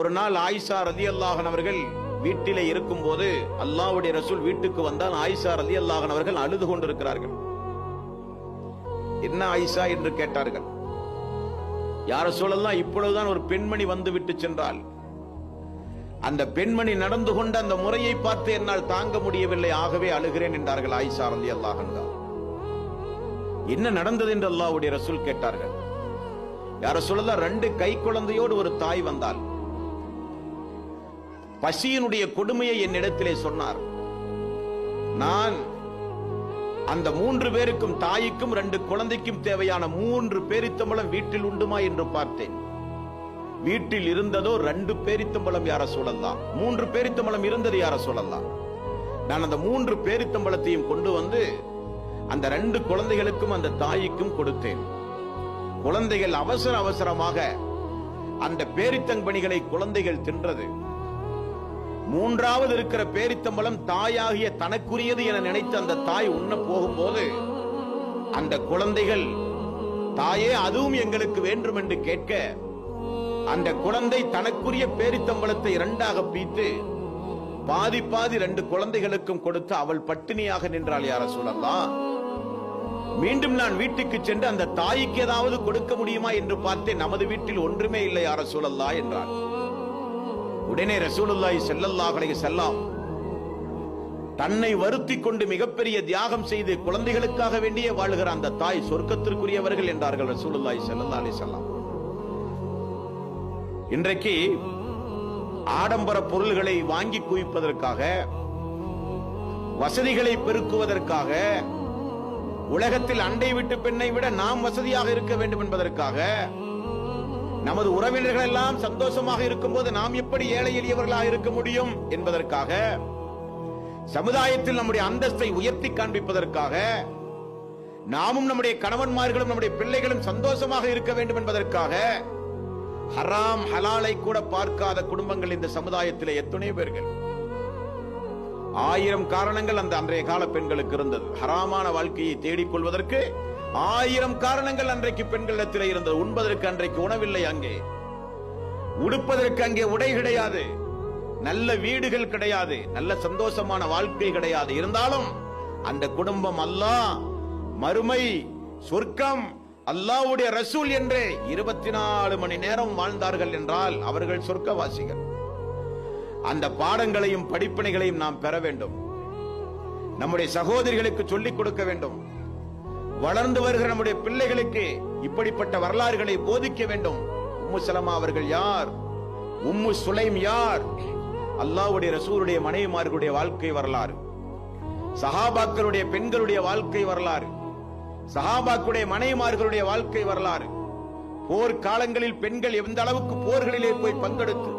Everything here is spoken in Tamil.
ஒரு நாள் ஆயிஷா ரதி அல்லாஹன் அவர்கள் வீட்டிலே இருக்கும்போது அல்லாவுடைய ரசூல் வீட்டுக்கு வந்தால் ஆயிஷா ரதி அல்லாஹன் அவர்கள் அழுது கொண்டிருக்கிறார்கள். என்ன ஆயிஷா என்று கேட்டார்கள். யார சொல்லலாம் இப்பொழுதுதான் ஒரு பெண்மணி வந்து விட்டு சென்றால் அந்த பெண்மணி நடந்து கொண்ட அந்த முறையை பார்த்து என்னால் தாங்க முடியவில்லை ஆகவே அழுகிறேன் என்றார்கள் ஆயிஷா ரதி அல்லாஹன் என்ன நடந்தது? என்று அல்லாஹ்வுடைய ரசூல் கேட்டார்கள். யார சொல்லலாம் ரெண்டு கை குழந்தையோடு ஒரு தாய் வந்தால் பசியினுடைய கொடுமையை என்னிடத்திலே சொன்னார். நான் அந்த மூன்று பேருக்கும் தாய்க்கும் ரெண்டு குழந்தைக்கும் தேவையான மூன்று பேரித்தம்பளம் வீட்டில் உண்டுமா என்று பார்த்தேன். வீட்டில் இருந்ததோ ரெண்டு பேரித்தம்பளம் யார சொல்லலாம் மூன்று பேரித்தம்பளம் இருந்தது யார சொல்லலாம் நான் அந்த மூன்று பேரித்தம்பளத்தையும் கொண்டு வந்து அந்த ரெண்டு குழந்தைகளுக்கும் அந்த தாய்க்கும் கொடுத்தேன். குழந்தைகள் அவசர அவசரமாக அந்த பேரித்தங்கனிகளை குழந்தைகள் தின்றது. மூன்றாவது இருக்கிற பேரித்தம்பளம் தாயாகிய தனக்குரியது என நினைத்து அந்த தாய் உண்ண போகும்போது அந்த குழந்தைகள் தாயே அதுவும் எங்களுக்கு வேண்டும் என்று கேட்க அந்த குழந்தை தனக்குரிய பேரித்தம்பளத்தை இரண்டாக பீத்து பாதி பாதி ரெண்டு குழந்தைகளுக்கும் கொடுத்து அவள் பட்டினியாக நின்றாள் யார சொல்லலாம் மீண்டும் நான் வீட்டுக்கு சென்று அந்த தாய்க்கு ஏதாவது கொடுக்க முடியுமா? என்று பார்த்தேன் நமது வீட்டில் ஒன்றுமே இல்லை யார சொல்லல்லா என்றான். உடனே ரசூலுல்லாய் செல்லல்லாஹலை செல்லாம் தன்னை வருத்தி கொண்டு மிகப்பெரிய தியாகம் செய்து குழந்தைகளுக்காக வேண்டிய வாழ்கிற அந்த தாய் சொர்க்கத்திற்குரியவர்கள் என்றார்கள் ரசூலுல்லாய் செல்லல்லா அலி செல்லாம் இன்றைக்கு ஆடம்பர பொருள்களை வாங்கி குவிப்பதற்காக வசதிகளை பெருக்குவதற்காக உலகத்தில் அண்டை விட்டு பெண்ணை விட நாம் வசதியாக இருக்க வேண்டும் என்பதற்காக நமது உறவினர்கள் எல்லாம் சந்தோஷமாக இருக்கும்போது நாம் எப்படி ஏழை எளியவர்களாக இருக்க முடியும் என்பதற்காக சமுதாயத்தில் நம்முடைய அந்தஸ்தை உயர்த்தி காண்பிப்பதற்காக நாமும் நம்முடைய கணவன்மார்களும் நம்முடைய பிள்ளைகளும் சந்தோஷமாக இருக்க வேண்டும் என்பதற்காக ஹராம் ஹலாலை கூட பார்க்காத குடும்பங்கள் இந்த சமுதாயத்தில் எத்தனை பேர்கள். ஆயிரம் காரணங்கள் அந்த அன்றைய கால பெண்களுக்கு இருந்தது. ஹராமான வாழ்க்கையை தேடிக் கொள்வதற்கு ஆயிரம் காரணங்கள் அன்றைக்கு பெண்களிடத்தில் இருந்தது. உண்பதற்கு அன்றைக்கு உணவில்லை அங்கே. உடுப்பதற்கு அங்கே உடை கிடையாது. நல்ல வீடுகள் கிடையாது. நல்ல சந்தோஷமான வாழ்க்கை கிடையாது. இருந்தாலும் அந்த குடும்பம் அல்லாஹ் மறுமை சொர்க்கம் அல்லாவுடைய ரசூல் என்று இருபத்தி நாலு மணி நேரம் வாழ்ந்தார்கள் என்றால் அவர்கள் சொர்க்கவாசிகள். அந்த பாடங்களையும் படிப்பினைகளையும் நாம் பெற வேண்டும். நம்முடைய சகோதரிகளுக்கு சொல்லிக் கொடுக்க வேண்டும். வளர்ந்து வருகிற நம்முடைய பிள்ளைகளுக்கு இப்படிப்பட்ட வரலாறுகளை போதிக்க வேண்டும். உம்மு சலமா அவர்கள் யார்? உம்மு சுலைம் யார்? அல்லாஹ்வுடைய ரசூருடைய மனைவிமார்களுடைய வாழ்க்கை வரலாறு. சஹாபாக்களுடைய பெண்களுடைய வாழ்க்கை வரலாறு. சஹாபாக்களுடைய மனைவிமார்களுடைய வாழ்க்கை வரலாறு. போர்க்காலங்களில் பெண்கள் எந்த அளவுக்கு போர்களிலே போய் பங்கெடுத்து